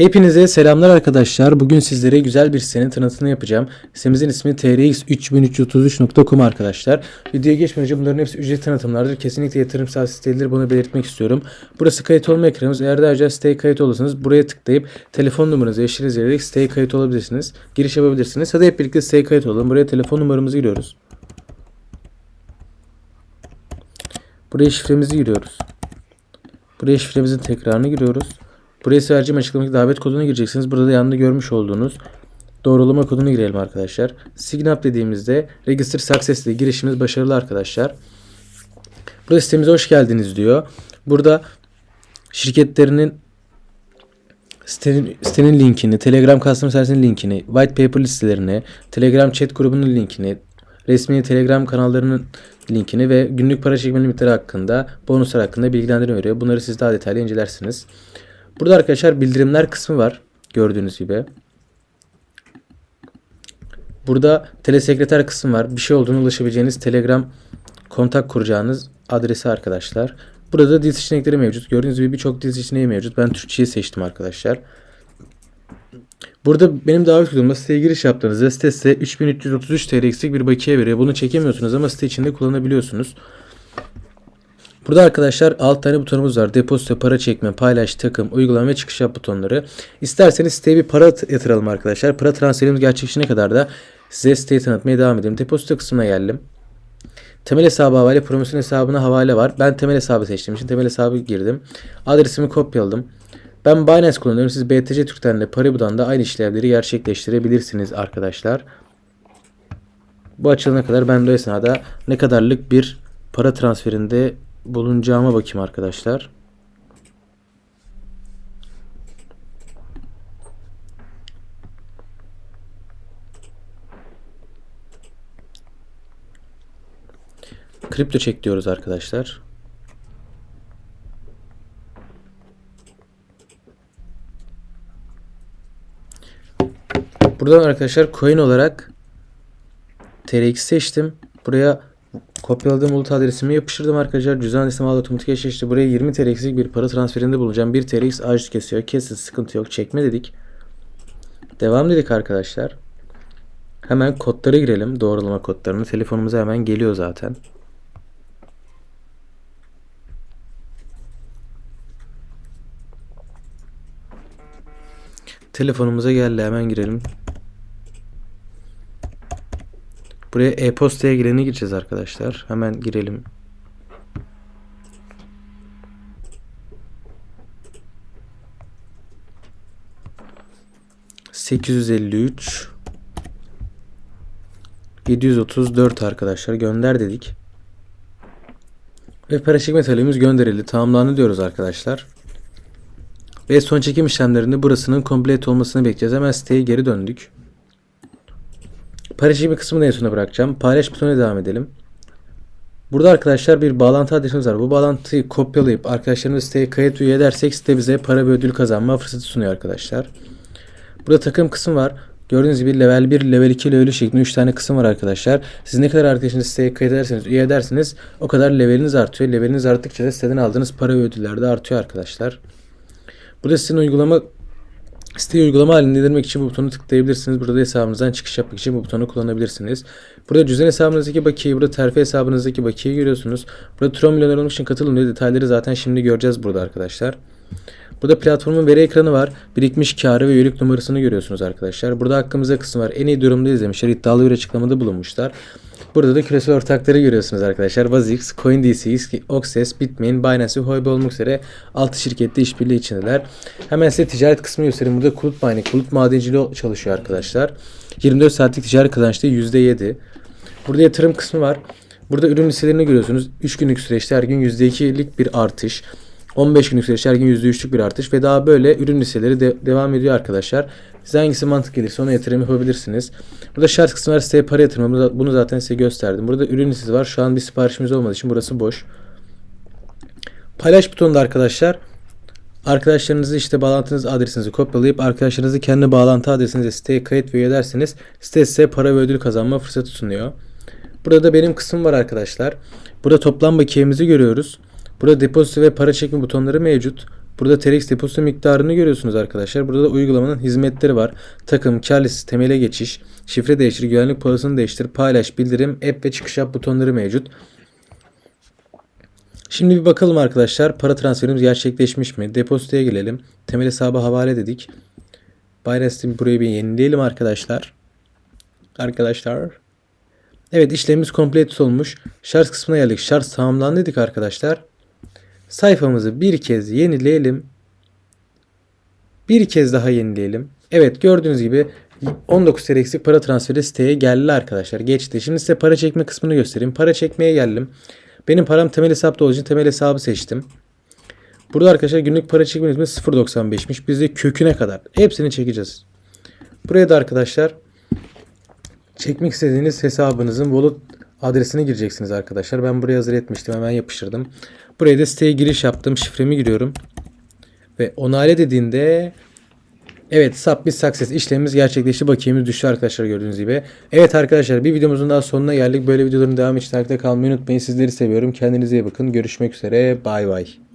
Hepinize selamlar arkadaşlar. Bugün sizlere güzel bir sitenin tanıtımını yapacağım. Sitemizin ismi trx3333.com arkadaşlar. Videoya geçmeden önce bunların hepsi ücret tanıtımlardır. Kesinlikle yatırımsal sitedir. Bunu belirtmek istiyorum. Burası kayıt olma ekranımız. Eğer daha önce siteye kayıt olursanız buraya tıklayıp telefon numaranızı eşiniz vererek siteye kayıt olabilirsiniz. Giriş yapabilirsiniz. Hadi hep birlikte siteye kayıt olalım. Buraya telefon numaramızı giriyoruz. Buraya şifremizi giriyoruz. Buraya şifremizin tekrarını giriyoruz. Buraya vereceğim açıklamadaki davet kodunu gireceksiniz. Burada da yanında görmüş olduğunuz doğrulama kodunu girelim arkadaşlar. Sign up dediğimizde register success ile girişimiz başarılı arkadaşlar. Burada sitemize hoş geldiniz diyor. Burada şirketlerinin sitenin, sitenin linkini, Telegram Customer Service'in linkini, White Paper listelerini, Telegram chat grubunun linkini, resmi Telegram kanallarının linkini ve günlük para çekme limitleri hakkında, bonuslar hakkında bilgilendirme veriyor. Bunları siz daha detaylı incelersiniz. Burada arkadaşlar bildirimler kısmı var. Gördüğünüz gibi. Burada telesekreter kısmı var. Bir şey olduğunu ulaşabileceğiniz Telegram kontak kuracağınız adresi arkadaşlar. Burada da dil seçenekleri mevcut. Gördüğünüz gibi birçok dil seçeneği mevcut. Ben Türkçeyi seçtim arkadaşlar. Burada benim davet kodumla siteye giriş yaptığınızda site size 3333 TL eksik bir bakiye veriyor. Bunu çekemiyorsunuz ama site içinde kullanabiliyorsunuz. Burada arkadaşlar 6 tane butonumuz var. Depozito, para çekme, paylaş, takım, uygulama ve çıkış yap butonları. İsterseniz siteye bir para yatıralım arkadaşlar. Para transferimiz gerçekleşene kadar da size siteyi tanıtmaya devam edelim. Depozito kısmına geldim. Temel hesabı havale, promosyon hesabına havale var. Ben temel hesabı seçtiğim için temel hesabı girdim. Adresimi kopyaladım. Ben Binance kullanıyorum. Siz BTC Türk'ten de Paribu'dan da aynı işlemleri gerçekleştirebilirsiniz arkadaşlar. Bu açılana kadar ben de o esnada ne kadarlık bir para transferinde bulunacağıma bakayım arkadaşlar. Kripto çek diyoruz arkadaşlar. Buradan arkadaşlar coin olarak TRX seçtim. Buraya kopyaladığım bulut adresimi yapıştırdım arkadaşlar. Cüzdan adresimi aldı otomatik eşleşti. Buraya 20 TRX'lik bir para transferinde bulunacağım. 1 TRX aciz kesiyor. Kesin sıkıntı yok. Çekme dedik. Devam dedik arkadaşlar. Hemen kodlara girelim. Doğrulama kodlarını. Telefonumuza hemen geliyor zaten. Telefonumuza geldi. Hemen girelim. Buraya e-postaya gireni gireceğiz arkadaşlar. Hemen girelim. ...853... ...734 arkadaşlar gönder dedik. Ve para çekme talebimiz gönderildi. Tamamlandı diyoruz arkadaşlar. Ve son çekim işlemlerinde burasının complete olmasını bekleyeceğiz. Hemen siteye geri döndük. Paylaşım kısmını en sona bırakacağım. Paylaş butonuna devam edelim. Burada arkadaşlar bir bağlantı adresimiz var. Bu bağlantıyı kopyalayıp arkadaşlarımız siteye kayıt üye edersek site bize para ve ödül kazanma fırsatı sunuyor arkadaşlar. Burada takım kısmı var. Gördüğünüz gibi level 1, level 2, level 3 şeklinde 3 tane kısım var arkadaşlar. Siz ne kadar arkadaşınız siteye kayıt ederseniz, üye ederseniz o kadar leveliniz artıyor. Leveliniz arttıkça da siteden aldığınız para ve ödüller de artıyor arkadaşlar. Burada sizin uygulama Siteyi uygulama halinde indirmek için bu butonu tıklayabilirsiniz. Burada hesabınızdan çıkış yapmak için bu butonu kullanabilirsiniz. Burada cüzdan hesabınızdaki bakiyeyi, burada terfi hesabınızdaki bakiyeyi görüyorsunuz. Burada Tron milyoner olmak için katılın detayları zaten şimdi göreceğiz burada arkadaşlar. Burada platformun veri ekranı var. Birikmiş karı ve üyelik numarasını görüyorsunuz arkadaşlar. Burada hakkımızda kısmı var. En iyi durumda izlemişler. İddialı bir açıklamada bulunmuşlar. Burada da küresel ortakları görüyorsunuz arkadaşlar. Bazix, CoinDCX, Oxes, Bitmain, Binance ve Huobi olmak üzere 6 şirkette işbirliği içindeler. Hemen size ticaret kısmını göstereyim. Burada Kulut Mining, Kulut Madenciliği çalışıyor arkadaşlar. 24 saatlik ticari kazançta %7. Burada yatırım kısmı var. Burada ürün listelerini görüyorsunuz. 3 günlük süreçte her gün %2'lik bir artış. 15 günlük süreçte her gün %3'lük bir artış ve daha böyle ürün listeleri de devam ediyor arkadaşlar. Size hangisi mantık gelirse ona yatırım yapabilirsiniz. Burada şart kısmı var siteye para yatırımı. Bunu zaten size gösterdim. Burada ürün listesi var. Şu an bir siparişimiz olmadığı için burası boş. Paylaş butonunda arkadaşlar Arkadaşlarınızı işte bağlantınız adresinizi kopyalayıp arkadaşlarınızı kendi bağlantı adresinize siteye kayıt ve üye site size para ve ödül kazanma fırsatı sunuyor. Burada da benim kısmım var arkadaşlar. Burada toplam bakiyemizi görüyoruz. Burada depozito ve para çekme butonları mevcut. Burada TRX depozito miktarını görüyorsunuz arkadaşlar. Burada da uygulamanın hizmetleri var. Takım, kar listesi, temele geçiş, şifre değiştir, güvenlik parasını değiştir, paylaş, bildirim, app ve çıkış yap butonları mevcut. Şimdi bir bakalım arkadaşlar para transferimiz gerçekleşmiş mi? Depozitoya gelelim. Temel hesaba havale dedik. Binance'de burayı bir yenileyelim arkadaşlar. Arkadaşlar. Evet işlemimiz komplet olmuş. Şarj kısmına geldik. Şarj tamamlandı dedik arkadaşlar. Sayfamızı bir kez yenileyelim. Bir kez daha yenileyelim. Evet gördüğünüz gibi 19 TL eksik para transferi siteye geldi arkadaşlar. Geçti. Şimdi size para çekme kısmını göstereyim. Para çekmeye geldim. Benim param temel hesapta olduğu için temel hesabı seçtim. Burada arkadaşlar günlük para çekme hizmeti 0.95'miş. Biz de köküne kadar hepsini çekeceğiz. Buraya da arkadaşlar çekmek istediğiniz hesabınızın wallet adresini gireceksiniz arkadaşlar. Ben buraya hazır etmiştim. Hemen yapıştırdım. Buraya da siteye giriş yaptım. Şifremi giriyorum. Ve onayla dediğinde Evet Submit Success işlemimiz gerçekleşti. Bakiyemiz düştü arkadaşlar gördüğünüz gibi. Evet arkadaşlar bir videomuzun daha sonuna geldik. Böyle videoların devamı için takipte kalmayı unutmayın. Sizleri seviyorum. Kendinize iyi bakın. Görüşmek üzere. Bay bay.